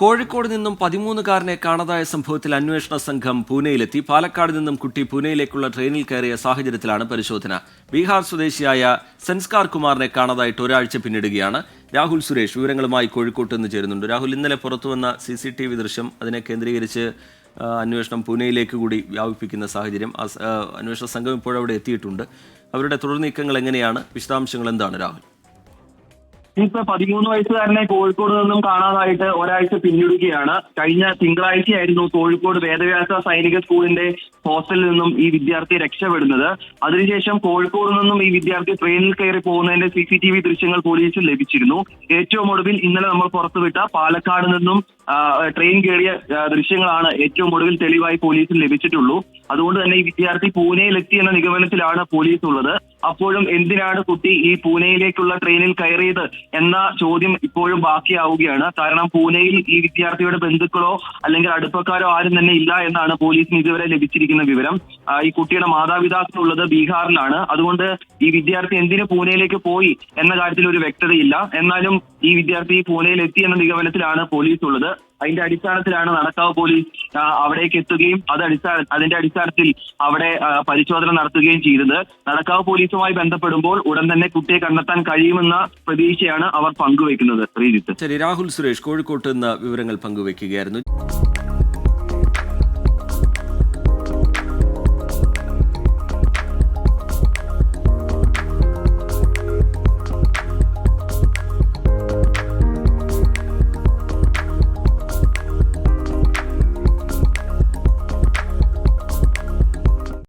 കോഴിക്കോട് നിന്നും പതിമൂന്നുകാരനെ കാണാതായ സംഭവത്തിൽ അന്വേഷണ സംഘം പൂനെയിലെത്തി. പാലക്കാട് നിന്നും കുട്ടി പൂനെയിലേക്കുള്ള ട്രെയിനിൽ കയറിയ സാഹചര്യത്തിലാണ് പരിശോധന. ബീഹാർ സ്വദേശിയായ സെൻസ്കാർ കുമാറിനെ കാണാതായിട്ട് ഒരാഴ്ച പിന്നിടുകയാണ്. രാഹുൽ സുരേഷ് വിവരങ്ങളുമായി കോഴിക്കോട്ട് നിന്ന് ചേരുന്നുണ്ട്. രാഹുൽ ഇന്നലെ പുറത്തുവന്ന സി സി ടി വി ദൃശ്യം അതിനെ കേന്ദ്രീകരിച്ച് അന്വേഷണം പൂനെയിലേക്ക് കൂടി വ്യാപിപ്പിക്കുന്ന സാഹചര്യം. അന്വേഷണ സംഘം ഇപ്പോഴവിടെ എത്തിയിട്ടുണ്ട്. അവരുടെ തുടർ നീക്കങ്ങൾ എങ്ങനെയാണ്? വിശദാംശങ്ങൾ എന്താണ് രാഹുൽ? ഇപ്പൊ പതിമൂന്ന് വയസ്സുകാരനെ കോഴിക്കോട് നിന്നും കാണാതായിട്ട് ഒരാഴ്ച പിന്നിടുകയാണ്. കഴിഞ്ഞ തിങ്കളാഴ്ചയായിരുന്നു കോഴിക്കോട് വേദവ്യാസ സൈനിക സ്കൂളിന്റെ ഹോസ്റ്റലിൽ നിന്നും ഈ വിദ്യാർത്ഥി രക്ഷപ്പെടുന്നത്. അതിനുശേഷം കോഴിക്കോട് നിന്നും ഈ വിദ്യാർത്ഥി ട്രെയിനിൽ കയറി പോകുന്നതിന്റെ സി സി ടി വി ദൃശ്യങ്ങൾ പോലീസിൽ ലഭിച്ചിരുന്നു. ഏറ്റവും ഒടുവിൽ ഇന്നലെ നമ്മൾ പുറത്തുവിട്ട പാലക്കാട് നിന്നും ട്രെയിൻ കയറിയ ദൃശ്യങ്ങളാണ് ഏറ്റവും ഒടുവിൽ തെളിവായി പോലീസിന് ലഭിച്ചിട്ടുള്ളൂ. അതുകൊണ്ട് തന്നെ ഈ വിദ്യാർത്ഥി പൂനെയിൽ എത്തി എന്ന നിഗമനത്തിലാണ് പോലീസ് ഉള്ളത്. അപ്പോഴും എന്തിനാണ് കുട്ടി ഈ പൂനെയിലേക്കുള്ള ട്രെയിനിൽ കയറിയത് എന്ന ചോദ്യം ഇപ്പോഴും ബാക്കിയാവുകയാണ്. കാരണം പൂനെയിൽ ഈ വിദ്യാർത്ഥിയുടെ ബന്ധുക്കളോ അല്ലെങ്കിൽ അടുപ്പക്കാരോ ആരും തന്നെ ഇല്ല എന്നാണ് പോലീസിന് ഇതുവരെ ലഭിച്ചിരിക്കുന്ന വിവരം. ഈ കുട്ടിയുടെ മാതാപിതാക്കൾ ഉള്ളത് ബീഹാറിലാണ്. അതുകൊണ്ട് ഈ വിദ്യാർത്ഥി എന്തിന് പൂനെയിലേക്ക് പോയി എന്ന കാര്യത്തിൽ ഒരു വ്യക്തതയില്ല. എന്നാലും ഈ വിദ്യാർത്ഥി പൂനെയിൽ എത്തി എന്ന നിഗമനത്തിലാണ് പോലീസ് ഉള്ളത്. അതിന്റെ അടിസ്ഥാനത്തിലാണ് നടക്കാവ് പോലീസ് അവിടേക്ക് എത്തുകയും അത് അടിസ്ഥാന അതിന്റെ അടിസ്ഥാനത്തിൽ അവിടെ പരിശോധന നടത്തുകയും ചെയ്തത്. നടക്കാവ് പോലീസുമായി ബന്ധപ്പെടുമ്പോൾ ഉടൻ തന്നെ കുട്ടിയെ കണ്ടെത്താൻ കഴിയുമെന്ന പ്രതീക്ഷയാണ് അവർ പങ്കുവെക്കുന്നത് ശ്രീജിത്ത്. ശരി രാഹുൽ സുരേഷ് കോഴിക്കോട്ട് നിന്ന് വിവരങ്ങൾ പങ്കുവയ്ക്കുകയായിരുന്നു.